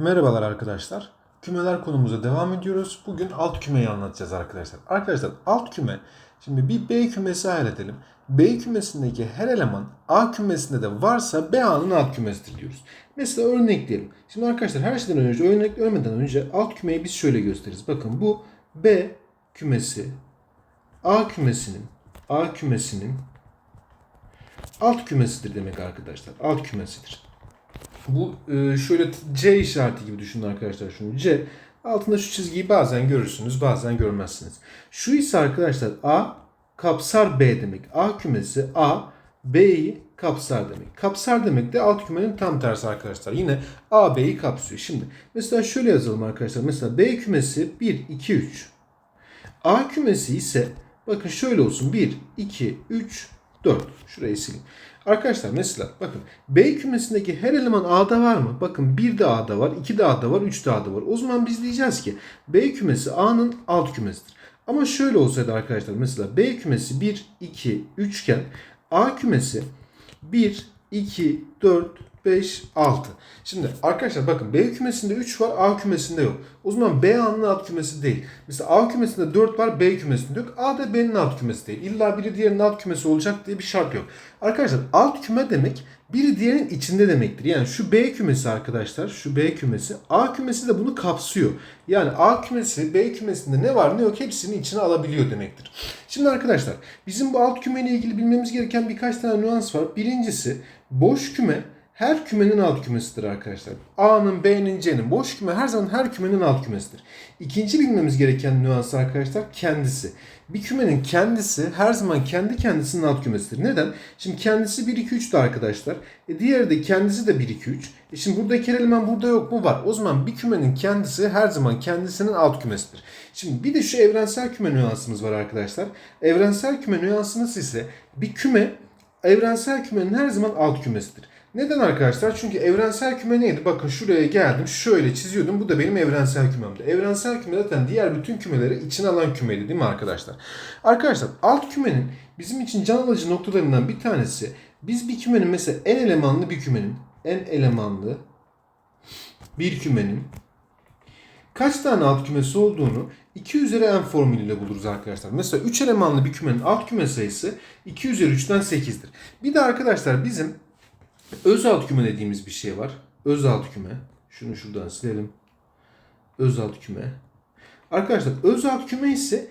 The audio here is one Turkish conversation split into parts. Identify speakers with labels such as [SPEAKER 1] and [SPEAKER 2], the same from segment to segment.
[SPEAKER 1] Merhabalar arkadaşlar. Kümeler konumuza devam ediyoruz. Bugün alt kümeyi anlatacağız arkadaşlar. Arkadaşlar alt küme, şimdi bir B kümesi hayal edelim. B kümesindeki her eleman A kümesinde de varsa B A'nın alt kümesidir diyoruz. Mesela örnekleyelim. Şimdi arkadaşlar her şeyden önce örnek ölmeden önce alt kümeyi biz şöyle gösteririz. Bakın bu B kümesi A kümesinin A kümesinin alt kümesidir demek arkadaşlar. Alt kümesidir. Bu e, şöyle C işareti gibi düşünün arkadaşlar şunu. C altında şu çizgiyi bazen görürsünüz bazen görmezsiniz. Şu ise arkadaşlar A kapsar B demek. A kümesi A B'yi kapsar demek. Kapsar demek de alt kümenin tam tersi arkadaşlar. Yine A B'yi kapsıyor. Şimdi mesela şöyle yazalım arkadaşlar. Mesela B kümesi 1 2 3. A kümesi ise bakın şöyle olsun. 1 2 3 4. Şurayı sileyim. Arkadaşlar mesela bakın B kümesindeki her eleman A'da var mı? Bakın 1 de A'da var, 2 de A'da var, 3 de A'da var. O zaman biz diyeceğiz ki B kümesi A'nın alt kümesidir. Ama şöyle olsaydı arkadaşlar mesela B kümesi 1, 2, 3 iken A kümesi 1, 2, 4, 5, 6. Şimdi arkadaşlar bakın B kümesinde 3 var A kümesinde yok. O zaman B A'nın alt kümesi değil. Mesela A kümesinde 4 var B kümesinde yok. A da B'nin alt kümesi değil. İlla biri diğerinin alt kümesi olacak diye bir şart yok. Arkadaşlar alt küme demek biri diğerinin içinde demektir. Yani şu B kümesi arkadaşlar şu B kümesi A kümesi de bunu kapsıyor. Yani A kümesi B kümesinde ne var ne yok hepsini içine alabiliyor demektir. Şimdi arkadaşlar bizim bu alt kümeyle ilgili bilmemiz gereken birkaç tane nüans var. Birincisi boş küme her kümenin alt kümesidir arkadaşlar. A'nın, B'nin, C'nin boş küme her zaman her kümenin alt kümesidir. İkinci bilmemiz gereken nüans arkadaşlar kendisi. Bir kümenin kendisi her zaman kendi kendisinin alt kümesidir. Neden? Şimdi kendisi 1 2 3'tü arkadaşlar. E diğeri de kendisi de 1 2 3. E şimdi buradaki eleman burada yok mu? Var. O zaman bir kümenin kendisi her zaman kendisinin alt kümesidir. Şimdi bir de şu evrensel küme nüansımız var arkadaşlar. Evrensel küme nüansımız ise bir küme evrensel kümenin her zaman alt kümesidir. Neden arkadaşlar? Çünkü evrensel küme neydi? Bakın şuraya geldim. Şöyle çiziyordum. Bu da benim evrensel kümemdi. Evrensel küme zaten diğer bütün kümeleri içine alan kümeydi değil mi arkadaşlar? Arkadaşlar alt kümenin bizim için can alıcı noktalarından bir tanesi biz bir kümenin mesela en elemanlı bir kümenin en elemanlı bir kümenin kaç tane alt kümesi olduğunu 2 üzeri n formülüyle buluruz arkadaşlar. Mesela 3 elemanlı bir kümenin alt küme sayısı 2 üzeri 3'ten 8'dir. Bir de arkadaşlar bizim öz alt küme dediğimiz bir şey var. Öz alt küme. Şunu şuradan silelim. Öz alt küme. Arkadaşlar öz alt küme ise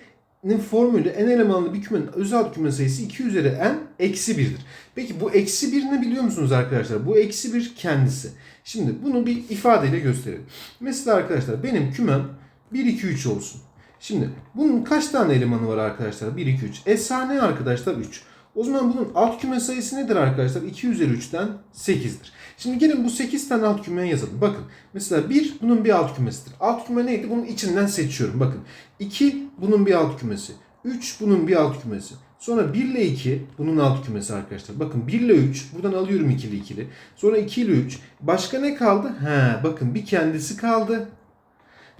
[SPEAKER 1] formülü en elemanlı bir kümenin öz alt küme sayısı 2 üzeri n eksi 1'dir. Peki bu eksi 1 ne biliyor musunuz arkadaşlar? Bu eksi 1 kendisi. Şimdi bunu bir ifadeyle gösterelim. Mesela arkadaşlar benim kümem 1 2 3 olsun. Şimdi bunun kaç tane elemanı var arkadaşlar? 1 2 3. Esra ne arkadaşlar? 3. O zaman bunun alt küme sayısı nedir arkadaşlar? 2 üzeri 3'ten 8'dir. Şimdi gelin bu 8 tane alt kümeye yazalım. Bakın mesela 1 bunun bir alt kümesidir. Alt küme neydi? Bunun içinden seçiyorum. Bakın 2 bunun bir alt kümesi. 3 bunun bir alt kümesi. Sonra 1 ile 2 bunun alt kümesi arkadaşlar. Bakın 1 ile 3 buradan alıyorum ikili ikili. Sonra 2 ile 3. Başka ne kaldı? He bakın bir kendisi kaldı.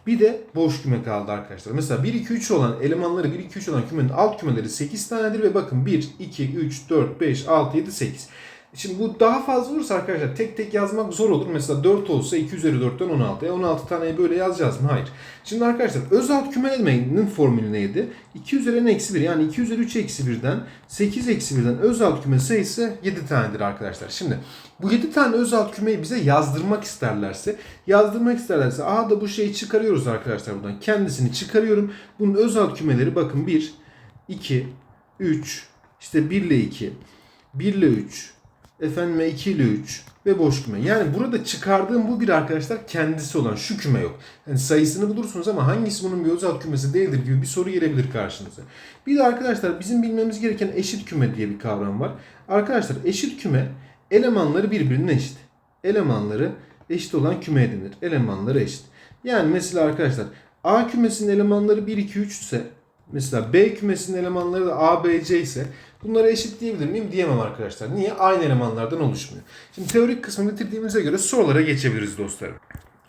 [SPEAKER 1] Bir de boş küme kaldı arkadaşlar. Mesela 1, 2, 3 olan elemanları 1, 2, 3 olan kümenin alt kümeleri 8 tanedir ve bakın 1, 2, 3, 4, 5, 6, 7, 8. Şimdi bu daha fazla olursa arkadaşlar tek tek yazmak zor olur. Mesela 4 olsa 2 üzeri 4'ten 16. E 16 taneyi böyle yazacağız mı? Hayır. Şimdi arkadaşlar öz alt kümelenmenin formülü neydi? 2 üzeri n eksi 1 yani 2 üzeri 3 eksi 1'den 8 eksi 1'den öz alt küme sayısı 7 tanedir arkadaşlar. Şimdi bu 7 tane öz alt kümeyi bize yazdırmak isterlerse yazdırmak isterlerse aha da bu şeyi çıkarıyoruz arkadaşlar buradan. Kendisini çıkarıyorum. Bunun öz alt kümeleri bakın 1, 2, 3, işte 1 ile 2, 1 ile 3, efendime 2 ile 3 ve boş küme. Yani burada çıkardığım bu bir arkadaşlar kendisi olan şu küme yok. Yani sayısını bulursunuz ama hangisi bunun bir özel kümesi değildir gibi bir soru gelebilir karşınıza. Bir de arkadaşlar bizim bilmemiz gereken eşit küme diye bir kavram var. Arkadaşlar eşit küme elemanları birbirine eşit. Elemanları eşit olan küme denir. Elemanları eşit. Yani mesela arkadaşlar A kümesinin elemanları 1 2 3 ise mesela B kümesinin elemanları da A B C ise Bunları eşit diyebilir miyim? Diyemem arkadaşlar. Niye? Aynı elemanlardan oluşmuyor. Şimdi teorik kısmını bitirdiğimize göre sorulara geçebiliriz dostlarım.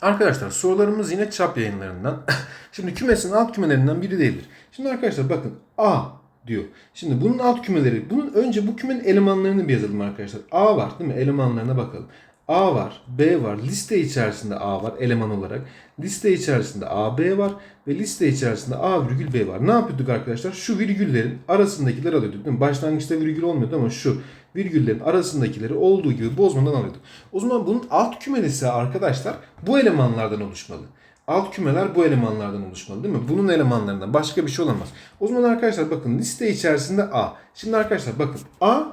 [SPEAKER 1] Arkadaşlar sorularımız yine çap yayınlarından. Şimdi kümesin alt kümelerinden biri değildir. Şimdi arkadaşlar bakın A diyor. Şimdi bunun alt kümeleri, bunun önce bu kümenin elemanlarını bir yazalım arkadaşlar. A var değil mi? Elemanlarına bakalım. A var, B var. Liste içerisinde A var eleman olarak. Liste içerisinde A, B var ve liste içerisinde A virgül B var. Ne yapıyorduk arkadaşlar? Şu virgüllerin arasındakileri alıyorduk değil mi? Başlangıçta virgül olmuyordu ama şu virgüllerin arasındakileri olduğu gibi bozmadan alıyorduk. O zaman bunun alt kümelesi arkadaşlar bu elemanlardan oluşmalı. Alt kümeler bu elemanlardan oluşmalı değil mi? Bunun elemanlarından başka bir şey olamaz. O zaman arkadaşlar bakın liste içerisinde A. Şimdi arkadaşlar bakın A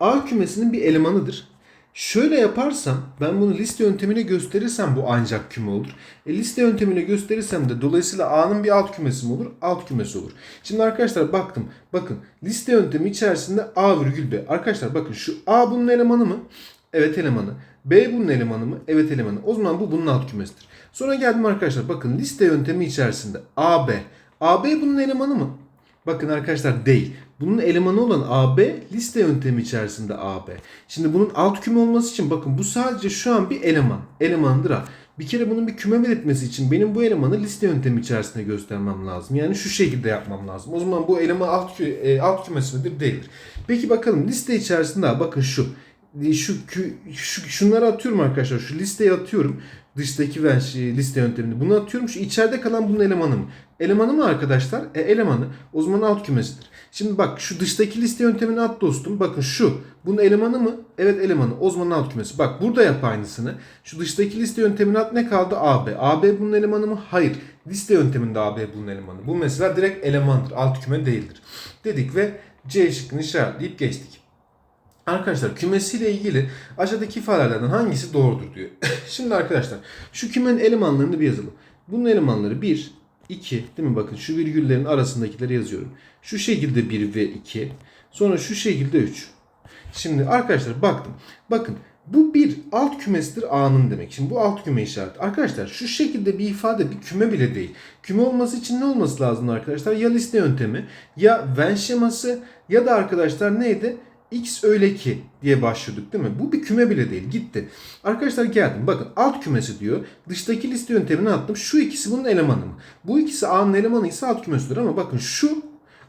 [SPEAKER 1] A kümesinin bir elemanıdır. Şöyle yaparsam ben bunu liste yöntemiyle gösterirsem bu ancak küme olur. E, liste yöntemiyle gösterirsem de dolayısıyla A'nın bir alt kümesi mi olur? Alt kümesi olur. Şimdi arkadaşlar baktım. Bakın liste yöntemi içerisinde A virgül B. Arkadaşlar bakın şu A bunun elemanı mı? Evet elemanı. B bunun elemanı mı? Evet elemanı. O zaman bu bunun alt kümesidir. Sonra geldim arkadaşlar bakın liste yöntemi içerisinde AB. AB bunun elemanı mı? Bakın arkadaşlar değil. Bunun elemanı olan AB liste yöntemi içerisinde AB. Şimdi bunun alt küme olması için bakın bu sadece şu an bir eleman. Elemandır A. Bir kere bunun bir küme belirtmesi için benim bu elemanı liste yöntemi içerisinde göstermem lazım. Yani şu şekilde yapmam lazım. O zaman bu eleman alt, kü e, alt kümesi midir? Değildir. Peki bakalım liste içerisinde. Bakın şu. Şu, şu şunları atıyorum arkadaşlar. Şu listeye atıyorum. Dıştaki ben şey, liste yöntemini. Bunu atıyorum. Şu içeride kalan bunun elemanı mı? Elemanı mı arkadaşlar? E, elemanı. O zaman alt kümesidir. Şimdi bak şu dıştaki liste yöntemini at dostum. Bakın şu. Bunun elemanı mı? Evet elemanı. O zaman alt kümesi. Bak burada yap aynısını. Şu dıştaki liste yöntemini at ne kaldı? AB. AB bunun elemanı mı? Hayır. Liste yönteminde AB bunun elemanı. Bu mesela direkt elemandır. Alt küme değildir. Dedik ve C şıkkını işaretleyip geçtik. Arkadaşlar kümesiyle ilgili aşağıdaki ifadelerden hangisi doğrudur diyor. Şimdi arkadaşlar şu kümenin elemanlarını bir yazalım. Bunun elemanları 1, 2 değil mi? Bakın şu virgüllerin arasındakileri yazıyorum. Şu şekilde 1 ve 2. Sonra şu şekilde 3. Şimdi arkadaşlar baktım. Bakın bu bir alt kümesidir A'nın demek. Şimdi bu alt küme işareti. Arkadaşlar şu şekilde bir ifade bir küme bile değil. Küme olması için ne olması lazım arkadaşlar? Ya liste yöntemi ya Venn şeması ya da arkadaşlar neydi? X öyle ki diye başlıyorduk değil mi? Bu bir küme bile değil. Gitti. Arkadaşlar geldim. Bakın alt kümesi diyor. Dıştaki liste yöntemini attım. Şu ikisi bunun elemanı mı? Bu ikisi A'nın elemanı ise alt kümesidir ama bakın şu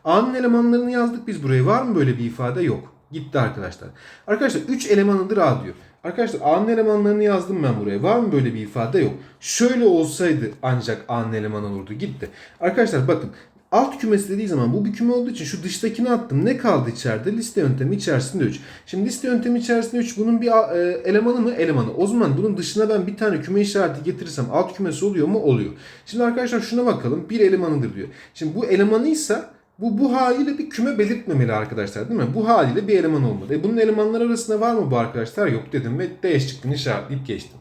[SPEAKER 1] A'nın elemanlarını yazdık biz buraya. Var mı böyle bir ifade? Yok. Gitti arkadaşlar. Arkadaşlar 3 elemanıdır A diyor. Arkadaşlar A'nın elemanlarını yazdım ben buraya. Var mı böyle bir ifade? Yok. Şöyle olsaydı ancak A'nın elemanı olurdu. Gitti. Arkadaşlar bakın alt kümesi dediği zaman bu bir küme olduğu için şu dıştakini attım. Ne kaldı içeride? Liste yöntemi içerisinde 3. Şimdi liste yöntemi içerisinde 3 bunun bir e, elemanı mı? Elemanı. O zaman bunun dışına ben bir tane küme işareti getirirsem alt kümesi oluyor mu? Oluyor. Şimdi arkadaşlar şuna bakalım. Bir elemanıdır diyor. Şimdi bu elemanıysa bu bu haliyle bir küme belirtmemeli arkadaşlar değil mi? Bu haliyle bir eleman olmalı. E bunun elemanlar arasında var mı bu arkadaşlar? Yok dedim ve D şıkkını işaretleyip geçtim.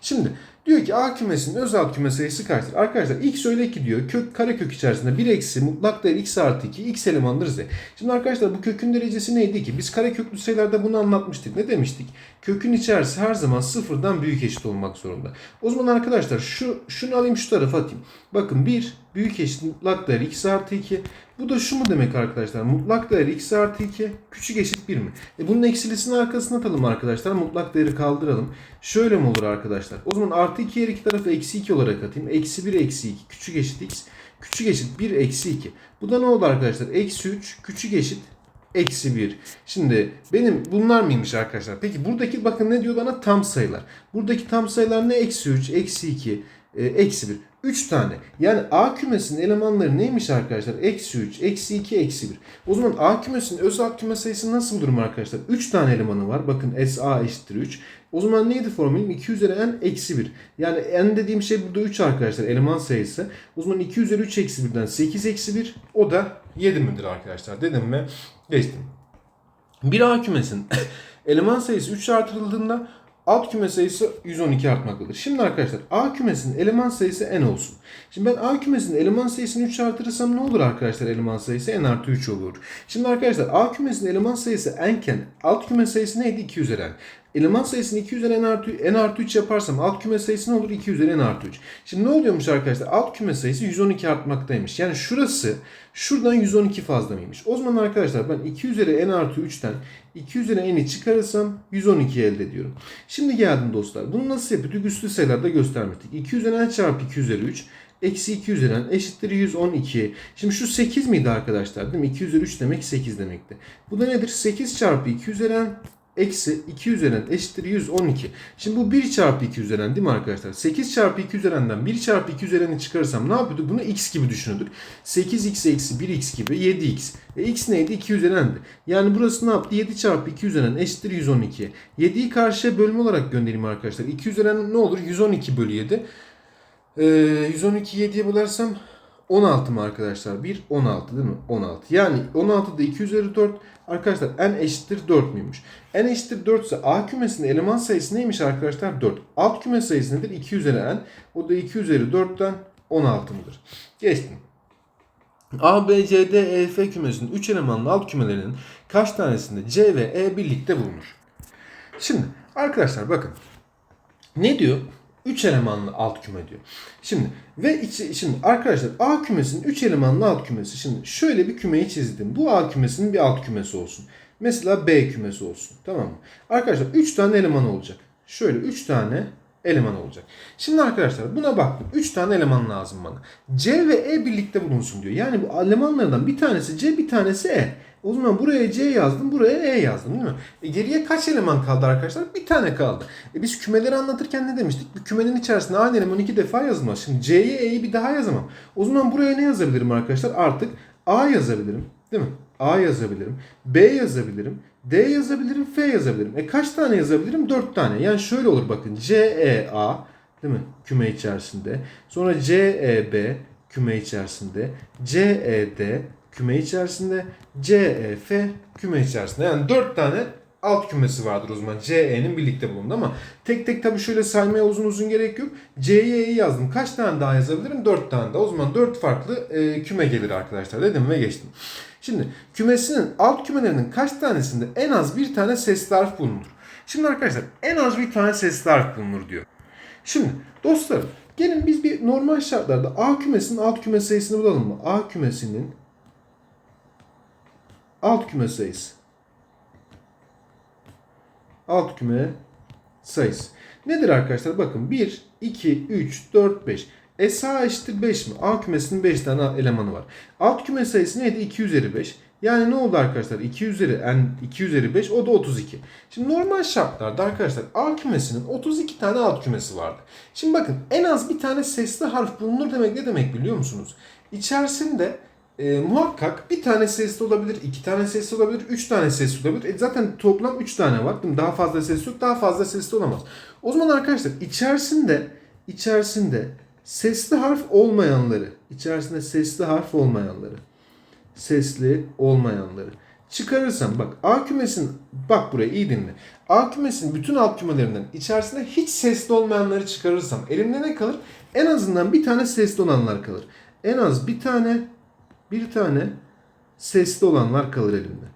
[SPEAKER 1] Şimdi diyor ki A kümesinin öz alt küme sayısı kaçtır? Arkadaşlar x öyle ki diyor kök karekök içerisinde 1 eksi mutlak değer x artı 2 x elemandır z. Şimdi arkadaşlar bu kökün derecesi neydi ki? Biz kareköklü sayılarda bunu anlatmıştık. Ne demiştik? Kökün içerisi her zaman sıfırdan büyük eşit olmak zorunda. O zaman arkadaşlar şu şunu alayım şu tarafa atayım. Bakın 1 büyük eşit mutlak değer x artı 2. Bu da şu mu demek arkadaşlar? Mutlak değer x artı 2 küçük eşit 1 mi? E bunun eksilisini arkasına atalım arkadaşlar. Mutlak değeri kaldıralım. Şöyle mi olur arkadaşlar? O zaman artı 2 yer iki tarafı eksi 2 olarak atayım. Eksi 1 eksi 2 küçük eşit x. Küçük eşit 1 eksi 2. Bu da ne oldu arkadaşlar? Eksi 3 küçük eşit eksi 1. Şimdi benim bunlar mıymış arkadaşlar? Peki buradaki bakın ne diyor bana? Tam sayılar. Buradaki tam sayılar ne? Eksi 3, eksi 2, e, eksi 1. 3 tane. Yani A kümesinin elemanları neymiş arkadaşlar? Eksi 3, eksi 2, eksi 1. O zaman A kümesinin öz alt küme sayısı nasıl durum arkadaşlar? 3 tane elemanı var. Bakın SA eşittir 3. O zaman neydi formülüm? 2 üzeri n eksi 1. Yani n dediğim şey burada 3 arkadaşlar. Eleman sayısı. O zaman 2 üzeri 3 eksi 1'den 8 eksi 1. O da 7 midir arkadaşlar? Dedim mi? Geçtim. Bir A kümesinin eleman sayısı 3 artırıldığında alt küme sayısı 112 artmaktadır. Şimdi arkadaşlar A kümesinin eleman sayısı n olsun. Şimdi ben A kümesinin eleman sayısını 3 artırırsam ne olur arkadaşlar eleman sayısı n artı 3 olur. Şimdi arkadaşlar A kümesinin eleman sayısı n iken alt küme sayısı neydi? 2 üzeri n. Eleman sayısını 2 üzeri n artı, n artı 3 yaparsam alt küme sayısı ne olur? 2 üzeri n artı 3. Şimdi ne oluyormuş arkadaşlar? Alt küme sayısı 112 artmaktaymış. Yani şurası şuradan 112 fazla mıymış? O zaman arkadaşlar ben 2 üzeri n artı 3'ten 2 üzeri n'i çıkarırsam 112 elde ediyorum. Şimdi geldim dostlar. Bunu nasıl yapıyorduk? Üslü sayılarda göstermiştik. 2 üzeri n çarpı 2 üzeri 3 eksi 2 üzeri n eşittir 112. Şimdi şu 8 miydi arkadaşlar değil mi? 2 üzeri 3 demek 8 demekti. Bu da nedir? 8 çarpı 2 üzeri n eksi 2 üzerinden eşittir 112. Şimdi bu 1 çarpı 2 üzerinden değil mi arkadaşlar? 8 çarpı 2 üzerinden 1 çarpı 2 üzerinden çıkarırsam ne yapıyorduk? Bunu x gibi düşünürdük. 8x eksi 1x gibi 7x. E x neydi? 2 üzerinden. Yani burası ne yaptı? 7 çarpı 2 üzerinden eşittir 112. 7'yi karşıya bölme olarak göndereyim arkadaşlar. 2 üzerinden ne olur? 112 bölü 7. Ee, 112 7'ye bölersem 16 mı arkadaşlar? 1 16 değil mi? 16. Yani 16'da 2 üzeri 4 arkadaşlar n eşittir 4 müymüş? n eşittir 4 ise A kümesinde eleman sayısı neymiş arkadaşlar? 4. Alt küme sayısı nedir? 2 üzeri n. O da 2 üzeri 4'ten 16 mıdır? Geçtim. A, B, C, D, E, F kümesinin 3 elemanlı alt kümelerinin kaç tanesinde C ve E birlikte bulunur? Şimdi arkadaşlar bakın. Ne diyor? 3 elemanlı alt küme diyor. Şimdi ve içi, şimdi arkadaşlar A kümesinin 3 elemanlı alt kümesi. Şimdi şöyle bir kümeyi çizdim. Bu A kümesinin bir alt kümesi olsun. Mesela B kümesi olsun. Tamam mı? Arkadaşlar 3 tane eleman olacak. Şöyle 3 tane eleman olacak. Şimdi arkadaşlar buna baktım. 3 tane eleman lazım bana. C ve E birlikte bulunsun diyor. Yani bu elemanlardan bir tanesi C bir tanesi E. O zaman buraya C yazdım, buraya E yazdım değil mi? E geriye kaç eleman kaldı arkadaşlar? Bir tane kaldı. E biz kümeleri anlatırken ne demiştik? Bir kümenin içerisinde aynı eleman iki defa yazılmaz. Şimdi C'ye E'yi bir daha yazamam. O zaman buraya ne yazabilirim arkadaşlar? Artık A yazabilirim. Değil mi? A yazabilirim. B yazabilirim. D yazabilirim. F yazabilirim. E kaç tane yazabilirim? 4 tane. Yani şöyle olur bakın. C, E, A değil mi? Küme içerisinde. Sonra C, E, B küme içerisinde. C, E, D küme içerisinde. C, E, F küme içerisinde. Yani 4 tane alt kümesi vardır o zaman. C, E'nin birlikte bulundu ama tek tek tabii şöyle saymaya uzun uzun gerek yok. C'ye E'yi yazdım. Kaç tane daha yazabilirim? 4 tane daha. O zaman 4 farklı e, küme gelir arkadaşlar dedim ve geçtim. Şimdi kümesinin alt kümelerinin kaç tanesinde en az bir tane sesli harf bulunur? Şimdi arkadaşlar en az bir tane sesli harf bulunur diyor. Şimdi dostlarım gelin biz bir normal şartlarda A kümesinin alt küme sayısını bulalım mı? A kümesinin alt küme sayısı. Alt küme sayısı. Nedir arkadaşlar? Bakın 1, 2, 3, 4, 5. SA eşittir 5 mi? A kümesinin 5 tane elemanı var. Alt küme sayısı neydi? 2 üzeri 5. Yani ne oldu arkadaşlar? 2 üzeri n 2 üzeri 5 o da 32. Şimdi normal şartlarda arkadaşlar A kümesinin 32 tane alt kümesi vardı. Şimdi bakın en az bir tane sesli harf bulunur demek ne demek biliyor musunuz? İçerisinde e, muhakkak bir tane sesli olabilir, iki tane sesli olabilir, üç tane sesli olabilir. E, zaten toplam üç tane var. Değil mi? Daha fazla sesli yok, daha fazla sesli olamaz. O zaman arkadaşlar içerisinde içerisinde sesli harf olmayanları, içerisinde sesli harf olmayanları, sesli olmayanları çıkarırsam bak A kümesinin bak buraya iyi dinle. A kümesinin bütün alt kümelerinden içerisinde hiç sesli olmayanları çıkarırsam elimde ne kalır? En azından bir tane sesli olanlar kalır. En az bir tane bir tane sesli olanlar kalır elimde.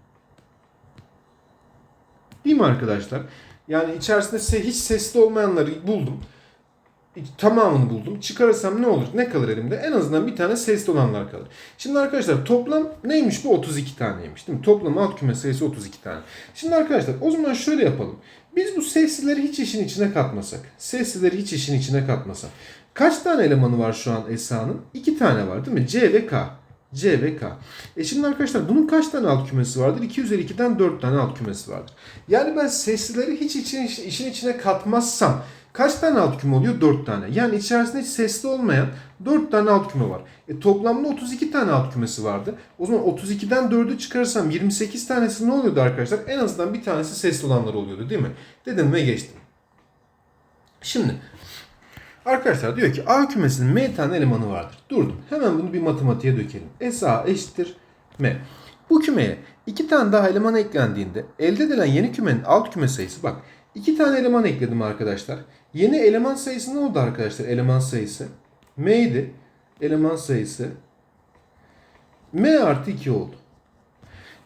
[SPEAKER 1] Değil mi arkadaşlar? Yani içerisinde hiç sesli olmayanları buldum. Tamamını buldum. Çıkarırsam ne olur? Ne kalır elimde? En azından bir tane sesli olanlar kalır. Şimdi arkadaşlar toplam neymiş bu? 32 taneymiş değil mi? Toplam alt küme sayısı 32 tane. Şimdi arkadaşlar o zaman şöyle yapalım. Biz bu seslileri hiç işin içine katmasak. Seslileri hiç işin içine katmasak. Kaç tane elemanı var şu an Esa'nın? 2 tane var değil mi? C ve K. C ve K. E şimdi arkadaşlar bunun kaç tane alt kümesi vardır? 2 üzeri 2'den 4 tane alt kümesi vardır. Yani ben seslileri hiç için, işin içine katmazsam kaç tane alt küme oluyor? 4 tane. Yani içerisinde hiç sesli olmayan 4 tane alt küme var. E toplamda 32 tane alt kümesi vardı. O zaman 32'den 4'ü çıkarırsam 28 tanesi ne oluyordu arkadaşlar? En azından bir tanesi sesli olanlar oluyordu değil mi? Dedim ve geçtim. Şimdi Arkadaşlar diyor ki A kümesinin M tane elemanı vardır. Durdum. Hemen bunu bir matematiğe dökelim. SA eşittir M. Bu kümeye iki tane daha eleman eklendiğinde elde edilen yeni kümenin alt küme sayısı bak iki tane eleman ekledim arkadaşlar. Yeni eleman sayısı ne oldu arkadaşlar? Eleman sayısı M'ydi. Eleman sayısı M artı 2 oldu.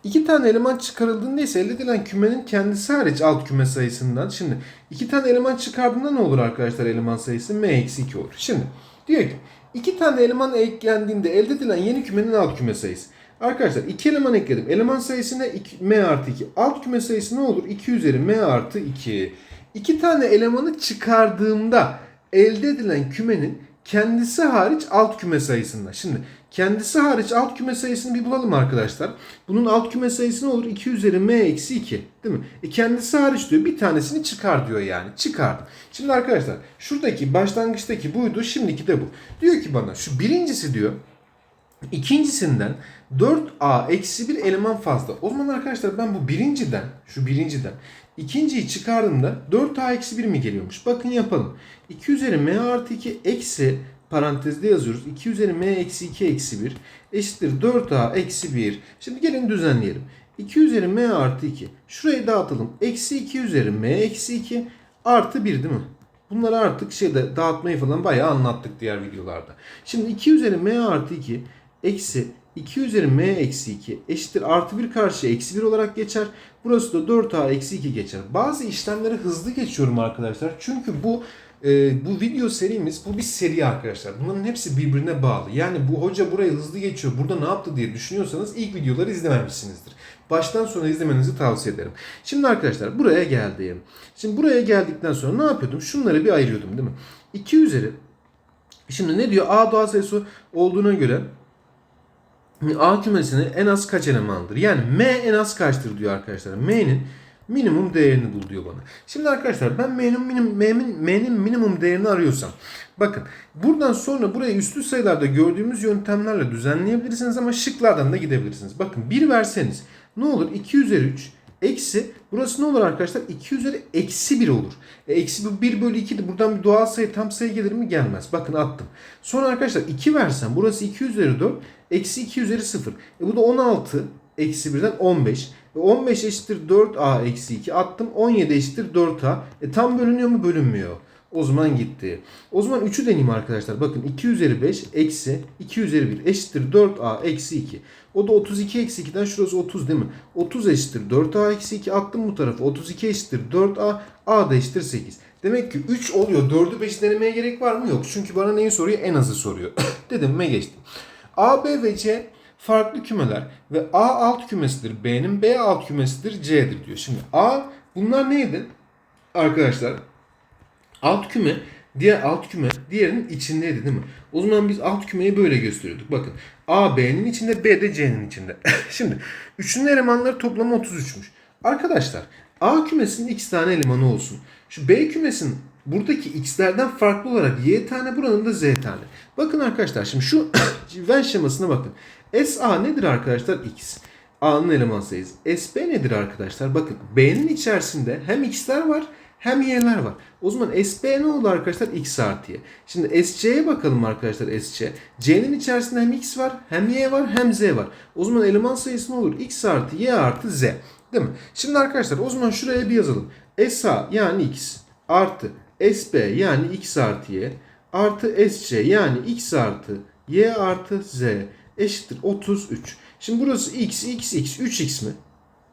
[SPEAKER 1] İki tane eleman çıkarıldığında ise elde edilen kümenin kendisi hariç alt küme sayısından. Şimdi iki tane eleman çıkardığında ne olur arkadaşlar eleman sayısı? M eksi 2 olur. Şimdi diyor ki iki tane eleman eklendiğinde elde edilen yeni kümenin alt küme sayısı. Arkadaşlar iki eleman ekledim. Eleman sayısı ne? M artı 2. Alt küme sayısı ne olur? 2 üzeri M artı 2. İki tane elemanı çıkardığımda elde edilen kümenin kendisi hariç alt küme sayısında. Şimdi Kendisi hariç alt küme sayısını bir bulalım arkadaşlar. Bunun alt küme sayısı ne olur? 2 üzeri m eksi 2. Değil mi? E kendisi hariç diyor. Bir tanesini çıkar diyor yani. Çıkardım. Şimdi arkadaşlar şuradaki başlangıçtaki buydu. Şimdiki de bu. Diyor ki bana şu birincisi diyor. İkincisinden 4a eksi bir eleman fazla. O zaman arkadaşlar ben bu birinciden, şu birinciden ikinciyi çıkardığımda 4a eksi 1 mi geliyormuş? Bakın yapalım. 2 üzeri m artı 2 eksi parantezde yazıyoruz. 2 üzeri m eksi 2 eksi 1 eşittir 4a eksi 1. Şimdi gelin düzenleyelim. 2 üzeri m artı 2. Şurayı dağıtalım. Eksi 2 üzeri m eksi 2 artı 1 değil mi? Bunları artık şeyde dağıtmayı falan bayağı anlattık diğer videolarda. Şimdi 2 üzeri m artı 2 eksi 2 üzeri m eksi 2 eşittir artı 1 karşı eksi 1 olarak geçer. Burası da 4a eksi 2 geçer. Bazı işlemleri hızlı geçiyorum arkadaşlar. Çünkü bu e, bu video serimiz bu bir seri arkadaşlar. Bunların hepsi birbirine bağlı. Yani bu hoca burayı hızlı geçiyor. Burada ne yaptı diye düşünüyorsanız ilk videoları izlememişsinizdir. Baştan sona izlemenizi tavsiye ederim. Şimdi arkadaşlar buraya geldim. Şimdi buraya geldikten sonra ne yapıyordum? Şunları bir ayırıyordum değil mi? 2 üzeri Şimdi ne diyor? A doğal sayısı olduğuna göre A kümesinin en az kaç elemandır? Yani M en az kaçtır diyor arkadaşlar. M'nin minimum değerini bul diyor bana. Şimdi arkadaşlar ben M'nin minimum, M'nin, minimum değerini arıyorsam bakın buradan sonra burayı üstlü sayılarda gördüğümüz yöntemlerle düzenleyebilirsiniz ama şıklardan da gidebilirsiniz. Bakın 1 verseniz ne olur? 2 üzeri 3 eksi burası ne olur arkadaşlar? 2 üzeri eksi 1 olur. E, eksi bu 1 bölü 2 de buradan bir doğal sayı tam sayı gelir mi? Gelmez. Bakın attım. Sonra arkadaşlar 2 versem burası 2 üzeri 4 eksi 2 üzeri 0. E, bu da 16 eksi 1'den 15. E, 15 eşittir 4a eksi 2 attım. 17 eşittir 4a. E, tam bölünüyor mu? Bölünmüyor. O zaman gitti. O zaman 3'ü deneyeyim arkadaşlar. Bakın 2 üzeri 5 eksi 2 üzeri 1 eşittir 4a eksi 2. O da 32 eksi 2'den şurası 30 değil mi? 30 eşittir 4a eksi 2 attım bu tarafa. 32 eşittir 4a. a da eşittir 8. Demek ki 3 oluyor. 4'ü 5 denemeye gerek var mı? Yok. Çünkü bana neyi soruyor? En azı soruyor. Dedim ve geçtim. A, B ve C farklı kümeler ve A alt kümesidir. B'nin B alt kümesidir. C'dir diyor. Şimdi A bunlar neydi? Arkadaşlar alt küme diğer alt küme diğerinin içindeydi değil mi? O zaman biz alt kümeyi böyle gösteriyorduk. Bakın A B'nin içinde B de C'nin içinde. Şimdi üçünün elemanları toplamı 33'müş. Arkadaşlar A kümesinin x tane elemanı olsun. Şu B kümesinin buradaki x'lerden farklı olarak y tane buranın da z tane. Bakın arkadaşlar şimdi şu Venn şemasına bakın. SA nedir arkadaşlar? X. A'nın eleman sayısı. SB nedir arkadaşlar? Bakın B'nin içerisinde hem x'ler var hem y'ler var. O zaman SB ne oldu arkadaşlar? X artı y. Şimdi SC'ye bakalım arkadaşlar SC. C'nin içerisinde hem x var hem y var hem z var. O zaman eleman sayısı ne olur? X artı y artı z. Değil mi? Şimdi arkadaşlar o zaman şuraya bir yazalım. SA yani x artı SB yani x artı y artı SC yani x artı y artı z eşittir 33. Şimdi burası x, x, x, 3x mi?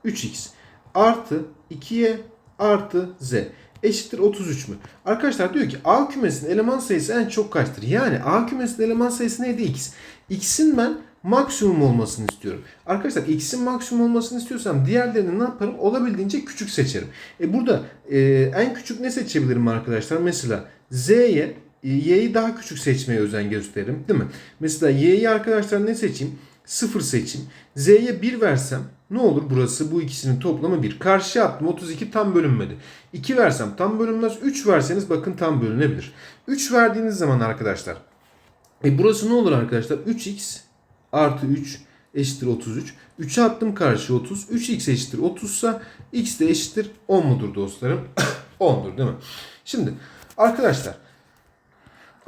[SPEAKER 1] 3x artı 2y artı z eşittir 33 mü? Arkadaşlar diyor ki A kümesinin eleman sayısı en çok kaçtır? Yani A kümesinin eleman sayısı neydi? X. X'in ben maksimum olmasını istiyorum. Arkadaşlar x'in maksimum olmasını istiyorsam diğerlerini ne yaparım? Olabildiğince küçük seçerim. E burada e, en küçük ne seçebilirim arkadaşlar? Mesela z'ye y'yi daha küçük seçmeye özen gösteririm. Değil mi? Mesela y'yi arkadaşlar ne seçeyim? 0 seçeyim. Z'ye 1 versem ne olur burası bu ikisinin toplamı 1. Karşı attım 32 tam bölünmedi. 2 versem tam bölünmez. 3 verseniz bakın tam bölünebilir. 3 verdiğiniz zaman arkadaşlar e burası ne olur arkadaşlar? 3x artı 3 eşittir 33. 3'e attım karşı 30. 3x eşittir 30 ise x de eşittir 10 mudur dostlarım? 10'dur değil mi? Şimdi arkadaşlar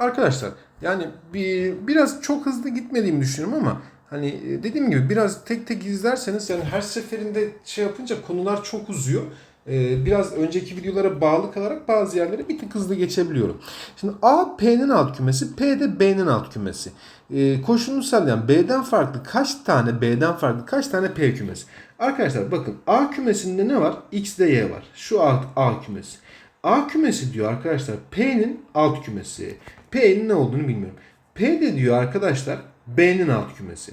[SPEAKER 1] arkadaşlar yani bir, biraz çok hızlı gitmediğimi düşünüyorum ama hani e, dediğim gibi biraz tek tek izlerseniz yani her seferinde şey yapınca konular çok uzuyor. Ee, biraz önceki videolara bağlı kalarak bazı yerlere bir tık hızlı geçebiliyorum. Şimdi A P'nin alt kümesi, P de B'nin alt kümesi. Ee, koşulunu sağlayan B'den farklı kaç tane B'den farklı kaç tane P kümesi? Arkadaşlar bakın A kümesinde ne var? X de Y var. Şu A, A kümesi. A kümesi diyor arkadaşlar P'nin alt kümesi. P'nin ne olduğunu bilmiyorum. P de diyor arkadaşlar B'nin alt kümesi.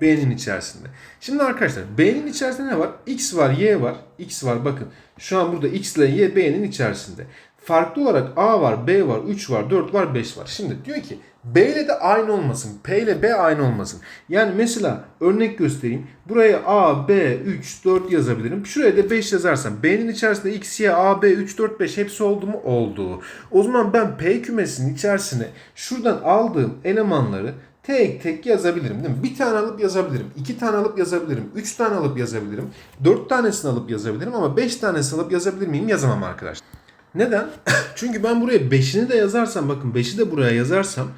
[SPEAKER 1] B'nin içerisinde. Şimdi arkadaşlar B'nin içerisinde ne var? X var, Y var. X var bakın. Şu an burada X ile Y B'nin içerisinde. farklı olarak A var, B var, 3 var, 4 var, 5 var. Şimdi diyor ki B ile de aynı olmasın. P ile B aynı olmasın. Yani mesela örnek göstereyim. Buraya A, B, 3, 4 yazabilirim. Şuraya da 5 yazarsam B'nin içerisinde X, Y, A, B, 3, 4, 5 hepsi oldu mu? Oldu. O zaman ben P kümesinin içerisine şuradan aldığım elemanları tek tek yazabilirim değil mi? Bir tane alıp yazabilirim. iki tane alıp yazabilirim. Üç tane alıp yazabilirim. Dört tanesini alıp yazabilirim ama beş tanesini alıp yazabilir miyim? Yazamam arkadaşlar. Neden? Çünkü ben buraya 5'ini de yazarsam bakın 5'i de buraya yazarsam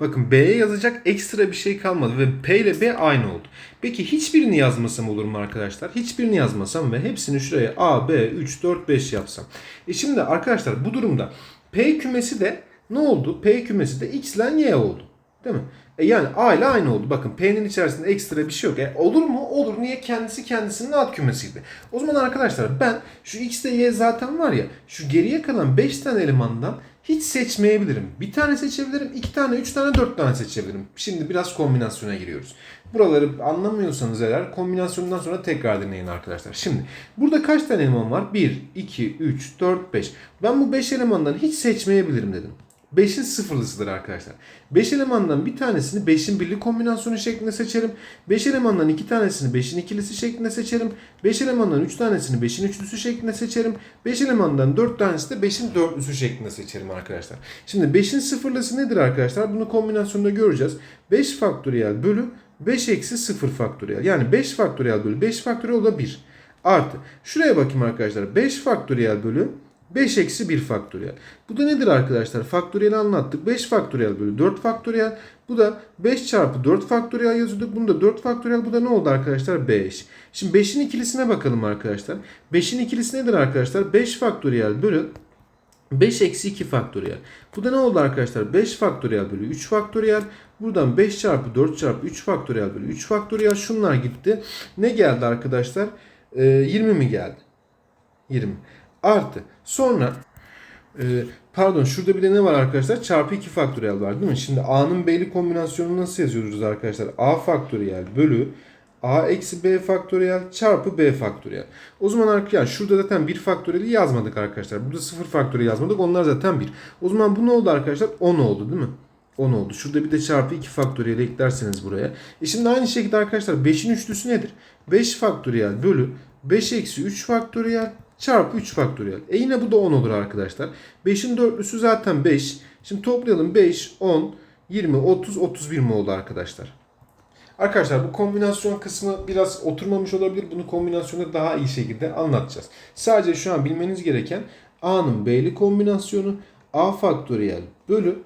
[SPEAKER 1] bakın B'ye yazacak ekstra bir şey kalmadı ve P ile B aynı oldu. Peki hiçbirini yazmasam olur mu arkadaşlar? Hiçbirini yazmasam ve hepsini şuraya A, B, 3, 4, 5 yapsam. E şimdi arkadaşlar bu durumda P kümesi de ne oldu? P kümesi de X ile Y oldu. Değil mi? E yani A ile aynı oldu. Bakın P'nin içerisinde ekstra bir şey yok. E olur mu? Olur. Niye? Kendisi kendisinin alt kümesiydi. O zaman arkadaşlar ben şu X ile Y zaten var ya şu geriye kalan 5 tane elemandan hiç seçmeyebilirim. Bir tane seçebilirim, iki tane, üç tane, dört tane seçebilirim. Şimdi biraz kombinasyona giriyoruz. Buraları anlamıyorsanız eğer kombinasyondan sonra tekrar deneyin arkadaşlar. Şimdi burada kaç tane eleman var? 1, 2, 3, 4, 5. Ben bu 5 elemandan hiç seçmeyebilirim dedim. 5'in sıfırlısıdır arkadaşlar. 5 elemandan bir tanesini 5'in birli kombinasyonu şeklinde seçerim. 5 elemandan 2 tanesini 5'in ikilisi şeklinde seçerim. 5 elemandan 3 tanesini 5'in üçlüsü şeklinde seçerim. 5 elemandan 4 tanesi de 5'in dörtlüsü şeklinde seçerim arkadaşlar. Şimdi 5'in sıfırlısı nedir arkadaşlar? Bunu kombinasyonda göreceğiz. 5 faktöriyel bölü 5 eksi 0 faktöriyel. Yani 5 faktöriyel bölü 5 faktöriyel da 1. Artı. Şuraya bakayım arkadaşlar. 5 faktöriyel bölü 5 eksi 1 faktöriyel. Bu da nedir arkadaşlar? Faktöriyeli anlattık. 5 faktöriyel bölü 4 faktöriyel. Bu da 5 çarpı 4 faktöriyel yazıyorduk. Bunu da 4 faktöriyel. Bu da ne oldu arkadaşlar? 5. Şimdi 5'in ikilisine bakalım arkadaşlar. 5'in ikilisi nedir arkadaşlar? 5 faktöriyel bölü 5 eksi 2 faktöriyel. Bu da ne oldu arkadaşlar? 5 faktöriyel bölü 3 faktöriyel. Buradan 5 çarpı 4 çarpı 3 faktöriyel bölü 3 faktöriyel. Şunlar gitti. Ne geldi arkadaşlar? Ee, 20 mi geldi? 20. Artı. Sonra e, pardon şurada bir de ne var arkadaşlar? Çarpı 2 faktöriyel var değil mi? Şimdi A'nın B'li kombinasyonunu nasıl yazıyoruz arkadaşlar? A faktöriyel bölü A eksi B faktöriyel çarpı B faktöriyel. O zaman arkadaşlar şurada zaten 1 faktöriyeli yazmadık arkadaşlar. Burada 0 faktöriyel yazmadık. Onlar zaten 1. O zaman bu ne oldu arkadaşlar? 10 oldu değil mi? 10 oldu. Şurada bir de çarpı 2 faktöriyel eklerseniz buraya. E şimdi aynı şekilde arkadaşlar 5'in üçlüsü nedir? 5 faktöriyel bölü 5 eksi 3 faktöriyel çarpı 3 faktöriyel. E yine bu da 10 olur arkadaşlar. 5'in dörtlüsü zaten 5. Şimdi toplayalım 5, 10, 20, 30, 31 mi oldu arkadaşlar? Arkadaşlar bu kombinasyon kısmı biraz oturmamış olabilir. Bunu kombinasyonda daha iyi şekilde anlatacağız. Sadece şu an bilmeniz gereken A'nın B'li kombinasyonu A faktöriyel bölü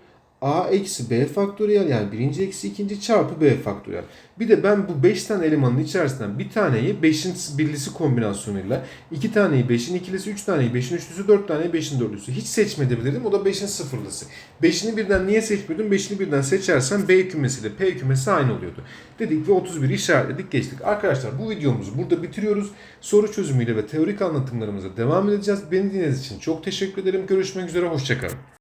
[SPEAKER 1] A eksi B faktöriyel yani birinci eksi ikinci çarpı B faktöriyel. Bir de ben bu 5 tane elemanın içerisinden bir taneyi 5'in birlisi kombinasyonuyla, iki taneyi 5'in ikilisi, 3 taneyi 5'in üçlüsü, 4 taneyi 5'in dörtlüsü. Hiç seçmeyebilirdim. O da 5'in sıfırlısı. 5'ini birden niye seçmiyordum? 5'ini birden seçersem B kümesiyle P kümesi aynı oluyordu. Dedik ve 31'i işaretledik geçtik. Arkadaşlar bu videomuzu burada bitiriyoruz. Soru çözümüyle ve teorik anlatımlarımıza devam edeceğiz. Beni dinlediğiniz için çok teşekkür ederim. Görüşmek üzere. Hoşçakalın.